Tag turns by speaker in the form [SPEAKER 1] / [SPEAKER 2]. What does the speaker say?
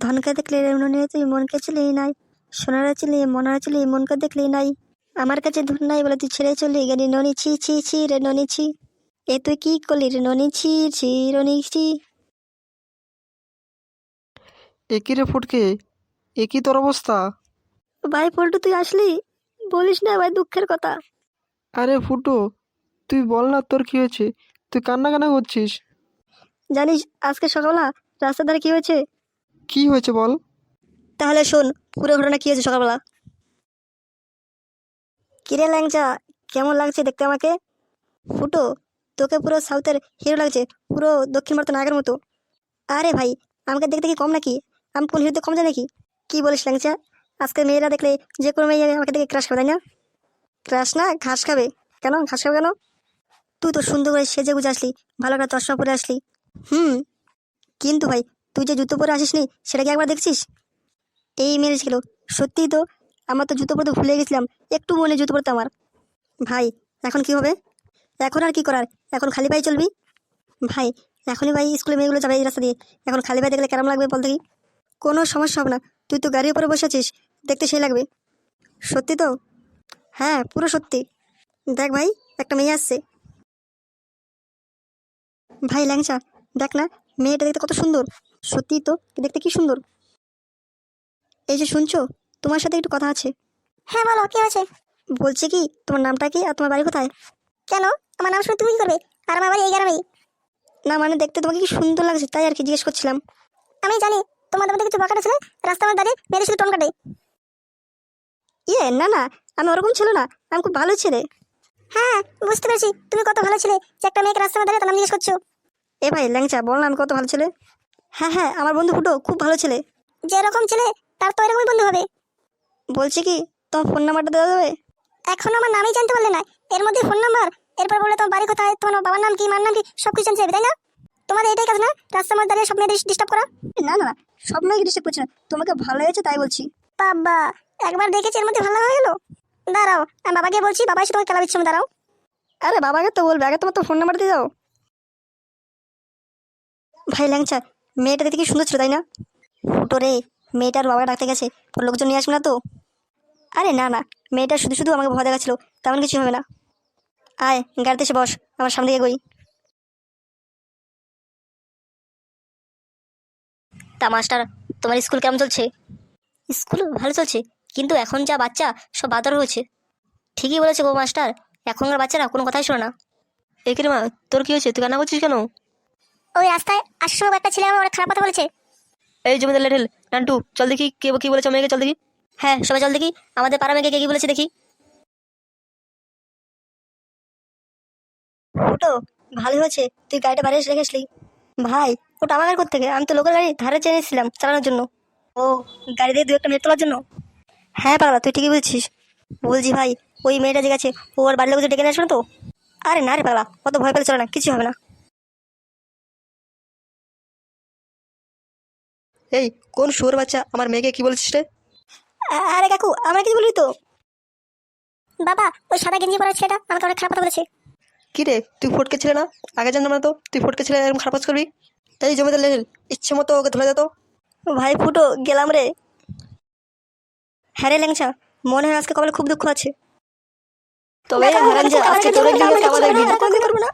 [SPEAKER 1] ধনকে দেখলে মনে তুই মনকে চলে নাই। সোনারা চলে মনারা চলে মনকে দেখলে নাই। আমার কাছে ধন নাই বলে তুই ছেড়ে চলি গেলি ননি ছি ছি ছি রে ননি ছি। এ তুই কি করলি রে ননি ছি ছি রনি ছি?
[SPEAKER 2] একই রে ফুটকে একই তোর অবস্থা।
[SPEAKER 1] ভাই পল্টু তুই আসলি? বলিস না ভাই দুঃখের কথা।
[SPEAKER 2] আরে ফুটো তুই বল না তোর কি হয়েছে? তুই কান্না কান্না করছিস?
[SPEAKER 1] জানিস আজকে সকালবেলা রাস্তার ধারে কি হয়েছে?
[SPEAKER 2] কি হয়েছে বল?
[SPEAKER 1] তাহলে শোন, পুরো ঘটনা কি হয়েছে সকালবেলা? কিরে ল্যাংচা, কেমন লাগছে দেখতে আমাকে? ফুটো, তোকে পুরো সাউথের হিরো লাগছে, পুরো দক্ষিণ ভারতের নাগের মতো। আরে ভাই, আমাকে দেখতে কি কম নাকি? আমি কোন হিরোতে কম যায় নাকি? কি বলিস ল্যাংচা? আজকে মেয়েরা দেখলে যে কোনো মেয়ে আমাকে দেখে ক্রাশ খাবে তাই না? ক্রাশ না, ঘাস খাবে। কেন? ঘাস খাবে কেন? তুই তো সুন্দর করে সেজে গুজে আসলি, ভালো করে চশমা পরে আসলি। হুম, কিন্তু ভাই তুই যে জুতো পরে আসিসনি, সেটা কি একবার দেখছিস? এই মেরেছিল সত্যিই তো, আমার তো জুতো পরতে ভুলে গেছিলাম। একটু মনে জুতো পরতে আমার। ভাই, এখন কি হবে? এখন আর কি করার? এখন খালি পায়ে চলবি? ভাই, এখনই ভাই স্কুলে মেয়েগুলো যাবে এই রাস্তা দিয়ে। এখন খালি পায়ে দেখলে কেমন লাগবে বল দেখি। কোনো সমস্যা হবে না। তুই তো গাড়ির উপরে বসে আছিস। দেখতে সেই লাগবে। সত্যি তো? হ্যাঁ পুরো সত্যি। দেখ ভাই, একটা মেয়ে আসছে। ভাই, ল্যাংচা, দেখ না মেয়েটা দেখতে কত সুন্দর। সত্যি তো দেখতে কি সুন্দর। এই যে শুনছো তোমার সাথে একটু কথা আছে। হ্যাঁ বলো কি হয়েছে? বলছি কি তোমার নামটা কি আর তোমার বাড়ি কোথায়? কেন? আমার নাম শুনে তুমি কি করবে? আর আমার বাড়ি এই গ্রামেই। না মানে দেখতে তোমাকে কি সুন্দর লাগছে তাই আর কি জিজ্ঞেস করছিলাম। আমি জানি তোমাদের মধ্যে কিছু বাঁকাটা ছেলে রাস্তার মধ্যে দাঁড়িয়ে মেয়েদের শুধু টোন কাটে ইয়ে না না আমি ওরকম ছিল না আমি খুব ভালো ছেলে। হ্যাঁ বুঝতে পেরেছি তুমি কত ভালো ছেলে যে একটা মেয়েকে মধ্যে দাঁড়িয়ে তার নাম জিজ্ঞেস করছ। এ ভাই ল্যাংচা বল না আমি কত ভালো ছেলে। হ্যাঁ হ্যাঁ আমার বন্ধু ফুটো খুব ভালো ছেলে। যে এরকম ছেলে তার তো এরকমই বন্ধু হবে। বলছি কি তোমার ফোন নাম্বারটা দেওয়া যাবে? এখন আমার নামই জানতে পারলে না। এর মধ্যে ফোন নাম্বার এরপর বলে তোমার বাড়ি কোথায় তোমার বাবার নাম কি মার নাম কি সব কিছু জানতে হবে তাই না? তোমাদের এটাই কাজ না? রাস্তার মধ্যে দাঁড়িয়ে সব মেয়েদের ডিস্টার্ব করা? না না সব মেয়েকে ডিস্টার্ব করছে না। তোমাকে ভালো হয়েছে তাই বলছি। বাবা একবার দেখেছি এর মধ্যে ভালো হয়ে গেল। দাঁড়াও আমি বাবাকে বলছি বাবা এসে তোমাকে খেলা দিচ্ছে দাঁড়াও। আরে বাবাকে তো বলবে আগে তোমার তো ফোন নাম্বার দিয়ে দাও। ভাই ল্যাংচা মেয়েটা দেখতে কি সুন্দর ছিল, তাই না? ফুটো রে, মেয়েটার বাবা ডাকতে গেছে। লোকজন নিয়ে আসবে না তো? আরে না না, মেয়েটা শুধু শুধু আমাকে ভয় দেখাচ্ছিল। তেমন কিছু হবে না। আয়, গাড়িতে এসে বস, আমার সামনে এগোই। তা মাস্টার, তোমার স্কুল কেমন চলছে? স্কুল ভালো চলছে, কিন্তু এখন যা বাচ্চা, সব বাদর হয়েছে। ঠিকই বলেছে গো মাস্টার, এখনকার বাচ্চারা কোনো কথাই শোনে না।
[SPEAKER 2] রে মা, তোর কি হয়েছে? তুই কান্না করছিস কেন?
[SPEAKER 1] ওই রাস্তায় আসার সময় একটা ছেলে আমার অনেক খারাপ কথা বলেছে।
[SPEAKER 2] এই জমিদার লেটেল নান্টু চল দেখি কে কি বলেছে মেয়েকে চল দেখি।
[SPEAKER 1] হ্যাঁ সবাই চল দেখি আমাদের পাড়া মেয়েকে কে কি বলেছে দেখি। ওটো ভালো হয়েছে তুই গাড়িটা বাইরে এসে রেখেছিলি ভাই ওটা আমার গাড়ি থেকে আমি তো লোকের গাড়ি ধারে চেয়েছিলাম চালানোর জন্য। ও গাড়ি দিয়ে দু একটা মেয়ে তোলার জন্য? হ্যাঁ পাগলা তুই ঠিকই বলছিস। বলছি ভাই ওই মেয়েটা যে গেছে ও আর বাড়ির লোক ডেকে নিয়ে আসবে তো? আরে না রে পাগলা অত ভয় পেলে চলে না কিছু হবে না।
[SPEAKER 2] এই কোন শুয়োর বাচ্চা আমার মেয়েকে কি বলছিস রে
[SPEAKER 1] আরে কাকু আমরা কিছু বলি তো বাবা ওই সাদা গেঞ্জি পরা ছেলেটা আমাকে অনেক খারাপ কথা বলেছে
[SPEAKER 2] কি রে তুই ফটকে ছিলে না আগে জানতাম না তো তুই ফটকে ছিলে এরকম খারাপ কাজ করবি এই জমিদার লেটেল ইচ্ছে মতো ওকে ধরে তো
[SPEAKER 1] ভাই ফুটো গেলাম রে হ্যাঁ রে ল্যাংচা মনে হয় আজকে কপালে খুব দুঃখ আছে
[SPEAKER 2] তবে আজকে তোর আমাদের
[SPEAKER 1] করব না